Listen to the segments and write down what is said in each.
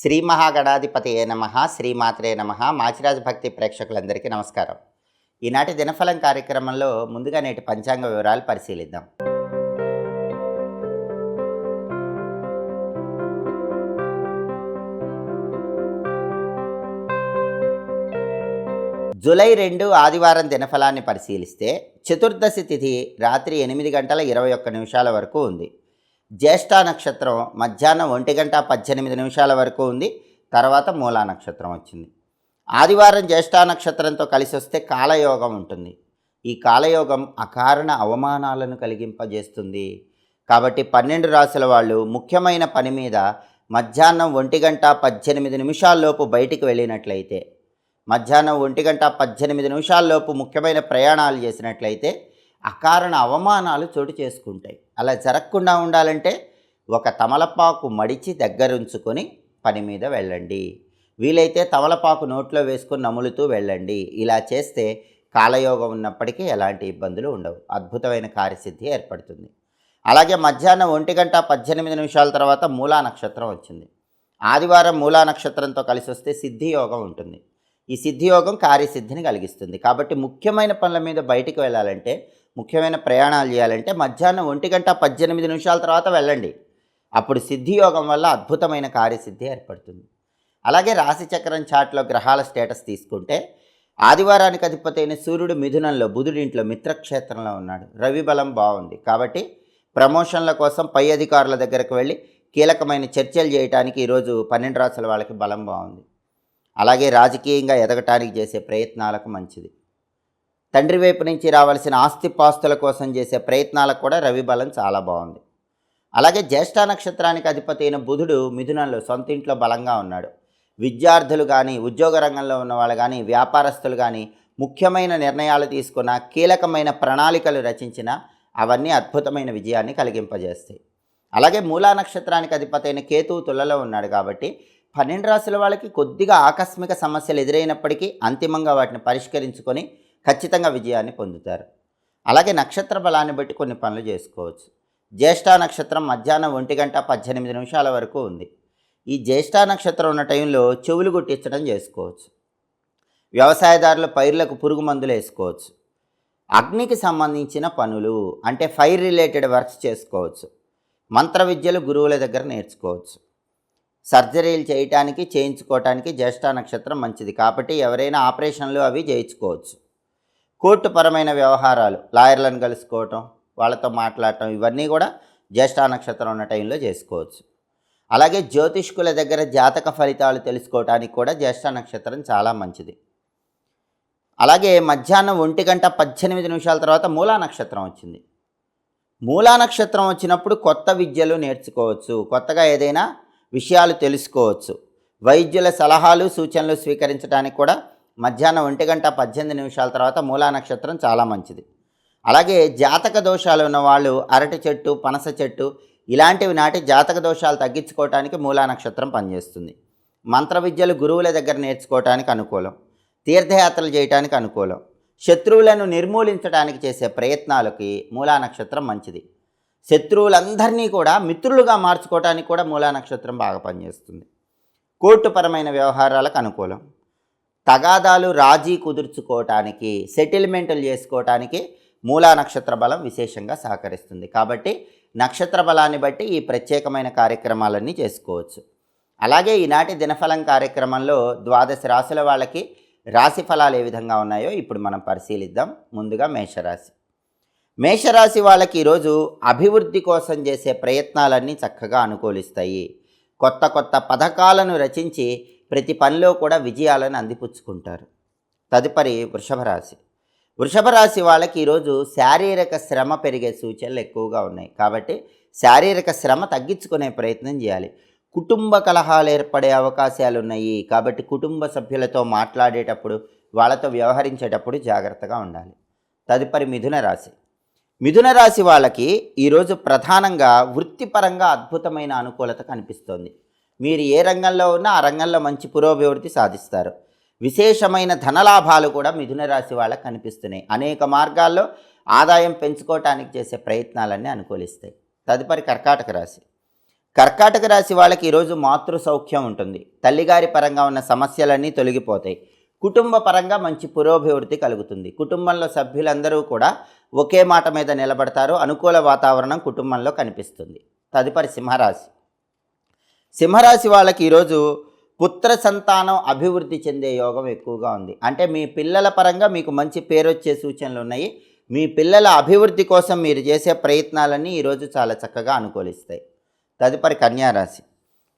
శ్రీ మహాగణాధిపతి ఏ నమ శ్రీమాత్రే నమ. మాచిరాజు భక్తి ప్రేక్షకులందరికీ నమస్కారం. ఈనాటి దినఫలం కార్యక్రమంలో ముందుగా నేటి పంచాంగ వివరాలు పరిశీలిద్దాం. జూలై రెండు ఆదివారం దినఫలాన్ని పరిశీలిస్తే చతుర్దశి తిథి రాత్రి ఎనిమిది గంటల ఇరవై ఒక్క నిమిషాల వరకు ఉంది. జ్యేష్ఠ నక్షత్రం మధ్యాహ్నం ఒంటి గంట పద్దెనిమిది నిమిషాల వరకు ఉంది. తర్వాత మూలా నక్షత్రం వచ్చింది. ఆదివారం జ్యేష్ఠ నక్షత్రంతో కలిసి వస్తే కాలయోగం ఉంటుంది. ఈ కాలయోగం అకారణ అవమానాలను కలిగింపజేస్తుంది. కాబట్టి పన్నెండు రాసుల వాళ్ళు ముఖ్యమైన పని మీద మధ్యాహ్నం ఒంటి గంట పద్దెనిమిది నిమిషాల్లోపు బయటికి వెళ్ళినట్లయితే మధ్యాహ్నం ఒంటి గంట పద్దెనిమిది నిమిషాల్లోపు ముఖ్యమైన ప్రయాణాలు చేసినట్లయితే అకారణ అవమానాలు చోటు చేసుకుంటాయి. అలా జరగకుండా ఉండాలంటే ఒక తమలపాకు మడిచి దగ్గరుంచుకొని పని మీద వెళ్ళండి. వీలైతే తమలపాకు నోట్లో వేసుకొని నములుతూ వెళ్ళండి. ఇలా చేస్తే కాలయోగం ఉన్నప్పటికీ ఎలాంటి ఇబ్బందులు ఉండవు. అద్భుతమైన కార్యసిద్ధి ఏర్పడుతుంది. అలాగే మధ్యాహ్నం ఒంటి గంట పద్దెనిమిది నిమిషాల తర్వాత మూలా నక్షత్రం వచ్చింది. ఆదివారం మూలా నక్షత్రంతో కలిసి వస్తే సిద్ధియోగం ఉంటుంది. ఈ సిద్ధియోగం కార్యసిద్ధిని కలిగిస్తుంది. కాబట్టి ముఖ్యమైన పనుల మీద బయటికి వెళ్ళాలంటే ముఖ్యమైన ప్రయాణాలు చేయాలంటే మధ్యాహ్నం ఒంటి గంట పద్దెనిమిది నిమిషాల తర్వాత వెళ్ళండి. అప్పుడు సిద్ధియోగం వల్ల అద్భుతమైన కార్యసిద్ధి ఏర్పడుతుంది. అలాగే రాశిచక్రం చాట్లో గ్రహాల స్టేటస్ తీసుకుంటే ఆదివారానికి అధిపతి అయిన సూర్యుడు మిథునంలో బుధుడింట్లో మిత్రక్షేత్రంలో ఉన్నాడు. రవి బలం బాగుంది. కాబట్టి ప్రమోషన్ల కోసం పై అధికారుల దగ్గరకు వెళ్ళి కీలకమైన చర్చలు చేయడానికి ఈరోజు పన్నెండు రాసుల వాళ్ళకి బలం బాగుంది. అలాగే రాజకీయంగా ఎదగటానికి చేసే ప్రయత్నాలకు మంచిది. తండ్రి వైపు నుంచి రావాల్సిన ఆస్తిపాస్తుల కోసం చేసే ప్రయత్నాలకు కూడా రవి బలం చాలా బాగుంది. అలాగే జ్యేష్ఠ నక్షత్రానికి అధిపతి అయిన బుధుడు మిథునంలో సొంత ఇంట్లో బలంగా ఉన్నాడు. విద్యార్థులు కానీ ఉద్యోగ రంగంలో ఉన్న వాళ్ళు కానీ వ్యాపారస్తులు కానీ ముఖ్యమైన నిర్ణయాలు తీసుకున్న కీలకమైన ప్రణాళికలు రచించిన అవన్నీ అద్భుతమైన విజయాన్ని కలిగింపజేస్తాయి. అలాగే మూలా నక్షత్రానికి అధిపతి అయిన కేతువు తులలో ఉన్నాడు కాబట్టి పన్నెండు రాశుల వాళ్ళకి కొద్దిగా ఆకస్మిక సమస్యలు ఎదురైనప్పటికీ అంతిమంగా వాటిని పరిష్కరించుకొని ఖచ్చితంగా విజయాన్ని పొందుతారు. అలాగే నక్షత్ర బలాన్ని బట్టి కొన్ని పనులు చేసుకోవచ్చు. జ్యేష్ఠ నక్షత్రం మధ్యాహ్నం ఒంటి గంట పద్దెనిమిది నిమిషాల వరకు ఉంది. ఈ జ్యేష్ఠ నక్షత్రం ఉన్న టైంలో చెవులు గుట్టించడం చేసుకోవచ్చు. వ్యవసాయదారుల పైర్లకు పురుగు మందులు వేసుకోవచ్చు. అగ్నికి సంబంధించిన పనులు అంటే ఫైర్ రిలేటెడ్ వర్క్స్ చేసుకోవచ్చు. మంత్ర విద్యలు గురువుల దగ్గర నేర్చుకోవచ్చు. సర్జరీలు చేయటానికి చేయించుకోవటానికి జ్యేష్ఠ నక్షత్రం మంచిది. కాబట్టి ఎవరైనా ఆపరేషన్లు అవి చేయించుకోవచ్చు. కోర్టుపరమైన వ్యవహారాలు లాయర్లను కలుసుకోవటం వాళ్ళతో మాట్లాడటం ఇవన్నీ కూడా జ్యేష్ఠ నక్షత్రం ఉన్న టైంలో చేసుకోవచ్చు. అలాగే జ్యోతిష్కుల దగ్గర జాతక ఫలితాలు తెలుసుకోవటానికి కూడా జ్యేష్ఠ నక్షత్రం చాలా మంచిది. అలాగే మధ్యాహ్నం ఒంటి గంట పద్దెనిమిది నిమిషాల తర్వాత మూలా నక్షత్రం వచ్చింది. మూలా నక్షత్రం వచ్చినప్పుడు కొత్త విద్యలు నేర్చుకోవచ్చు కొత్తగా ఏదైనా విషయాలు తెలుసుకోవచ్చు. వైద్యుల సలహాలు సూచనలు స్వీకరించడానికి కూడా మధ్యాహ్నం ఒంటి గంట పద్దెనిమిది నిమిషాల తర్వాత మూలా నక్షత్రం చాలా మంచిది. అలాగే జాతక దోషాలు ఉన్న వాళ్ళు అరటి చెట్టు పనస చెట్టు ఇలాంటివి నాటి జాతక దోషాలు తగ్గించుకోవటానికి మూలా నక్షత్రం పనిచేస్తుంది. మంత్ర విద్యలు గురువుల దగ్గర నేర్చుకోవటానికి అనుకూలం. తీర్థయాత్రలు చేయటానికి అనుకూలం. శత్రువులను నిర్మూలించడానికి చేసే ప్రయత్నాలకి మూలా నక్షత్రం మంచిది. శత్రువులందరినీ కూడా మిత్రులుగా మార్చుకోవటానికి కూడా మూలా నక్షత్రం బాగా పనిచేస్తుంది. కోర్టుపరమైన వ్యవహారాలకు అనుకూలం. తగాదాలు రాజీ కుదుర్చుకోవటానికి సెటిల్మెంట్లు చేసుకోవటానికి మూలా నక్షత్ర బలం విశేషంగా సహకరిస్తుంది. కాబట్టి నక్షత్ర బలాన్ని బట్టి ఈ ప్రత్యేకమైన కార్యక్రమాలన్నీ చేసుకోవచ్చు. అలాగే ఈనాటి దినఫలం కార్యక్రమంలో ద్వాదశ రాశుల వాళ్ళకి రాశి ఫలాలు ఏ విధంగా ఉన్నాయో ఇప్పుడు మనం పరిశీలిద్దాం. ముందుగా మేషరాశి. మేషరాశి వాళ్ళకి ఈరోజు అభివృద్ధి కోసం చేసే ప్రయత్నాలన్నీ చక్కగా అనుకూలిస్తాయి. కొత్త కొత్త పథకాలను రచించి ప్రతి పనిలో కూడా విజయాలను అందిపుచ్చుకుంటారు. తదుపరి వృషభ రాశి. వృషభ రాశి వాళ్ళకి ఈరోజు శారీరక శ్రమ పెరిగే సూచనలు ఎక్కువగా ఉన్నాయి. కాబట్టి శారీరక శ్రమ తగ్గించుకునే ప్రయత్నం చేయాలి. కుటుంబ కలహాలు ఏర్పడే అవకాశాలు ఉన్నాయి. కాబట్టి కుటుంబ సభ్యులతో మాట్లాడేటప్పుడు వాళ్ళతో వ్యవహరించేటప్పుడు జాగ్రత్తగా ఉండాలి. తదుపరి మిథున రాశి. మిథున రాశి వాళ్ళకి ఈరోజు ప్రధానంగా వృత్తిపరంగా అద్భుతమైన అనుకూలత కనిపిస్తోంది. మీరు ఏ రంగంలో ఉన్నా ఆ రంగంలో మంచి పురోభివృద్ధి సాధిస్తారు. విశేషమైన ధనలాభాలు కూడా మిథున రాశి వాళ్ళకి కనిపిస్తున్నాయి. అనేక మార్గాల్లో ఆదాయం పెంచుకోవటానికి చేసే ప్రయత్నాలన్నీ అనుకూలిస్తాయి. తదుపరి కర్కాటక రాశి. కర్కాటక రాశి వాళ్ళకి ఈరోజు మాతృ సౌఖ్యం ఉంటుంది. తల్లిగారి పరంగా ఉన్న సమస్యలన్నీ తొలగిపోతాయి. కుటుంబ పరంగా మంచి పురోభివృద్ధి కలుగుతుంది. కుటుంబంలో సభ్యులందరూ కూడా ఒకే మాట మీద నిలబడతారు. అనుకూల వాతావరణం కుటుంబంలో కనిపిస్తుంది. తదుపరి సింహరాశి. సింహరాశి వాళ్ళకి ఈరోజు పుత్ర సంతానం అభివృద్ధి చెందే యోగం ఎక్కువగా ఉంది. అంటే మీ పిల్లల పరంగా మీకు మంచి పేరు వచ్చే సూచనలు ఉన్నాయి. మీ పిల్లల అభివృద్ధి కోసం మీరు చేసే ప్రయత్నాలన్నీ ఈరోజు చాలా చక్కగా అనుకూలిస్తాయి. తదుపరి కన్యారాశి.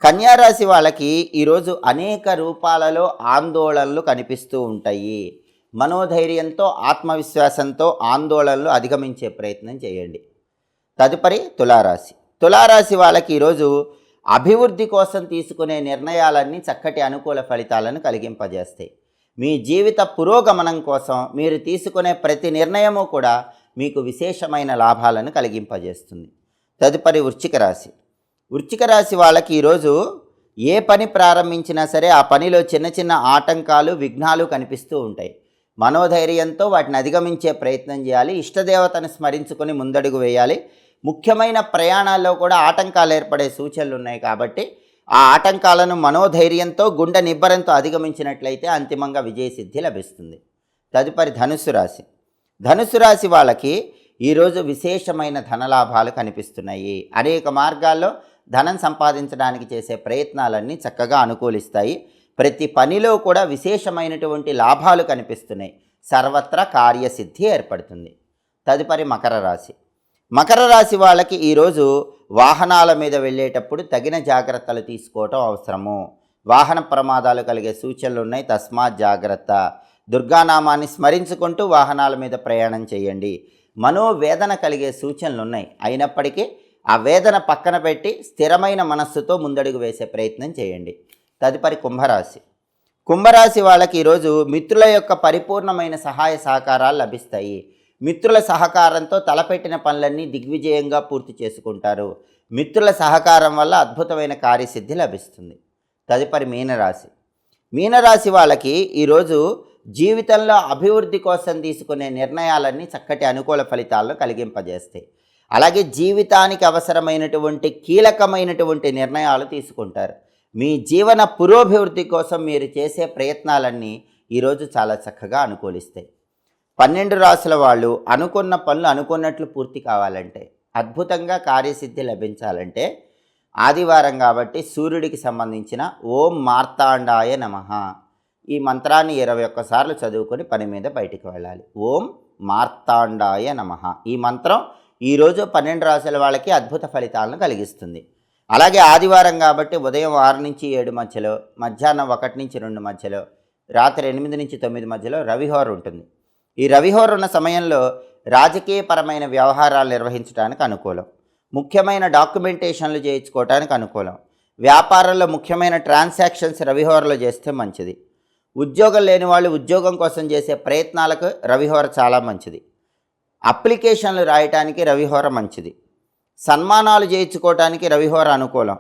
కన్యారాశి వాళ్ళకి ఈరోజు అనేక రూపాలలో ఆందోళనలు కనిపిస్తూ ఉంటాయి. మనోధైర్యంతో ఆత్మవిశ్వాసంతో ఆందోళనలు అధిగమించే ప్రయత్నం చేయండి. తదుపరి తులారాశి. తులారాశి వాళ్ళకి ఈరోజు అభివృద్ధి కోసం తీసుకునే నిర్ణయాలన్నీ చక్కటి అనుకూల ఫలితాలను కలిగింపజేస్తాయి. మీ జీవిత పురోగమనం కోసం మీరు తీసుకునే ప్రతి నిర్ణయము కూడా మీకు విశేషమైన లాభాలను కలిగింపజేస్తుంది. తదుపరి వృచ్చిక రాశి. వృచ్చిక రాశి వాళ్ళకి ఈరోజు ఏ పని ప్రారంభించినా సరే ఆ పనిలో చిన్న చిన్న ఆటంకాలు విఘ్నాలు కనిపిస్తూ ఉంటాయి. మనోధైర్యంతో వాటిని అధిగమించే ప్రయత్నం చేయాలి. ఇష్టదేవతను స్మరించుకొని ముందడుగు వేయాలి. ముఖ్యమైన ప్రయాణాల్లో కూడా ఆటంకాలు ఏర్పడే సూచనలు ఉన్నాయి కాబట్టి ఆ ఆటంకాలను మనోధైర్యంతో గుండె నిబ్బరంతో అధిగమించినట్లయితే అంతిమంగా విజయసిద్ధి లభిస్తుంది. తదుపరి ధనుసు రాశి. ధనుసు రాశి వాళ్ళకి ఈరోజు విశేషమైన ధనలాభాలు కనిపిస్తున్నాయి. అనేక మార్గాల్లో ధనం సంపాదించడానికి చేసే ప్రయత్నాలన్నీ చక్కగా అనుకూలిస్తాయి. ప్రతి పనిలో కూడా విశేషమైనటువంటి లాభాలు కనిపిస్తున్నాయి. సర్వత్రా కార్యసిద్ధి ఏర్పడుతుంది. తదుపరి మకర రాశి. మకర రాశి వాళ్ళకి ఈరోజు వాహనాల మీద వెళ్ళేటప్పుడు తగిన జాగ్రత్తలు తీసుకోవటం అవసరము. వాహన ప్రమాదాలు కలిగే సూచనలు ఉన్నాయి. తస్మాత్ జాగ్రత్త. దుర్గానామాన్ని స్మరించుకుంటూ వాహనాల మీద ప్రయాణం చేయండి. మనోవేదన కలిగే సూచనలు ఉన్నాయి. అయినప్పటికీ ఆ వేదన పక్కన పెట్టి స్థిరమైన మనస్సుతో ముందడుగు వేసే ప్రయత్నం చేయండి. తదుపరి కుంభరాశి. కుంభరాశి వాళ్ళకి ఈరోజు మిత్రుల యొక్క పరిపూర్ణమైన సహాయ సహకారాలు లభిస్తాయి. మిత్రుల సహకారంతో తలపెట్టిన పనులన్నీ దిగ్విజయంగా పూర్తి చేసుకుంటారు. మిత్రుల సహకారం వల్ల అద్భుతమైన కార్యసిద్ధి లభిస్తుంది. తదుపరి మీనరాశి. మీనరాశి వాళ్ళకి ఈరోజు జీవితంలో అభివృద్ధి కోసం తీసుకునే నిర్ణయాలన్నీ చక్కటి అనుకూల ఫలితాలను కలిగింపజేస్తాయి అలాగే జీవితానికి అవసరమైనటువంటి కీలకమైనటువంటి నిర్ణయాలు తీసుకుంటారు. మీ జీవన పురోభివృద్ధి కోసం మీరు చేసే ప్రయత్నాలన్నీ ఈరోజు చాలా చక్కగా అనుకూలిస్తాయి. పన్నెండు రాసుల వాళ్ళు అనుకున్న పనులు అనుకున్నట్లు పూర్తి కావాలంటే అద్భుతంగా కార్యసిద్ధి లభించాలంటే ఆదివారం కాబట్టి సూర్యుడికి సంబంధించిన ఓం మార్తాండాయ నమః. ఈ మంత్రాన్ని ఇరవై ఒక్కసార్లు చదువుకొని పని మీద బయటికి వెళ్ళాలి. ఓం మార్తాండాయ నమః. ఈ మంత్రం ఈరోజు పన్నెండు రాసుల వాళ్ళకి అద్భుత ఫలితాలను కలిగిస్తుంది. అలాగే ఆదివారం కాబట్టి ఉదయం ఆరు నుంచి ఏడు మధ్యలో మధ్యాహ్నం ఒకటి నుంచి రెండు మధ్యలో రాత్రి ఎనిమిది నుంచి తొమ్మిది మధ్యలో రవిహోర్ ఉంటుంది. ఈ రవిహోర్ ఉన్న సమయంలో రాజకీయపరమైన వ్యవహారాలు నిర్వహించడానికి అనుకూలం. ముఖ్యమైన డాక్యుమెంటేషన్లు చేయించుకోవటానికి అనుకూలం. వ్యాపారంలో ముఖ్యమైన ట్రాన్సాక్షన్స్ రవిహోరలో చేస్తే మంచిది. ఉద్యోగం లేని వాళ్ళు ఉద్యోగం కోసం చేసే ప్రయత్నాలకు రవిహోర చాలా మంచిది. అప్లికేషన్లు రాయటానికి రవిహోర మంచిది. సన్మానాలు చేయించుకోవటానికి రవిహోర అనుకూలం.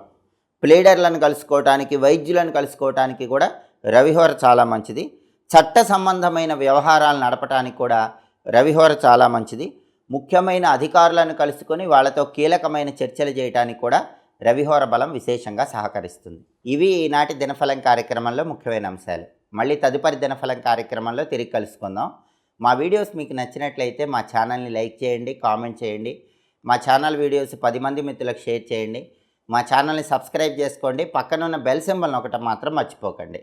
ప్లేడర్లను కలుసుకోవటానికి వైద్యులను కలుసుకోవటానికి కూడా రవిహోర చాలా మంచిది. చట్ట సంబంధమైన వ్యవహారాలు నడపటానికి కూడా రవిహోర చాలా మంచిది. ముఖ్యమైన అధికారులను కలుసుకొని వాళ్ళతో కీలకమైన చర్చలు చేయడానికి కూడా రవిహోర బలం విశేషంగా సహకరిస్తుంది. ఇవి ఈనాటి దినఫలం కార్యక్రమంలో ముఖ్యమైన అంశాలు. మళ్ళీ తదుపరి దినఫలం కార్యక్రమంలో తిరిగి కలుసుకుందాం. మా వీడియోస్ మీకు నచ్చినట్లయితే మా ఛానల్ని లైక్ చేయండి కామెంట్ చేయండి. మా ఛానల్ వీడియోస్ పది మంది మిత్రులకు షేర్ చేయండి. మా ఛానల్ని సబ్స్క్రైబ్ చేసుకోండి. పక్కనున్న బెల్ సింబల్ని ఒకటి మాత్రం మర్చిపోకండి.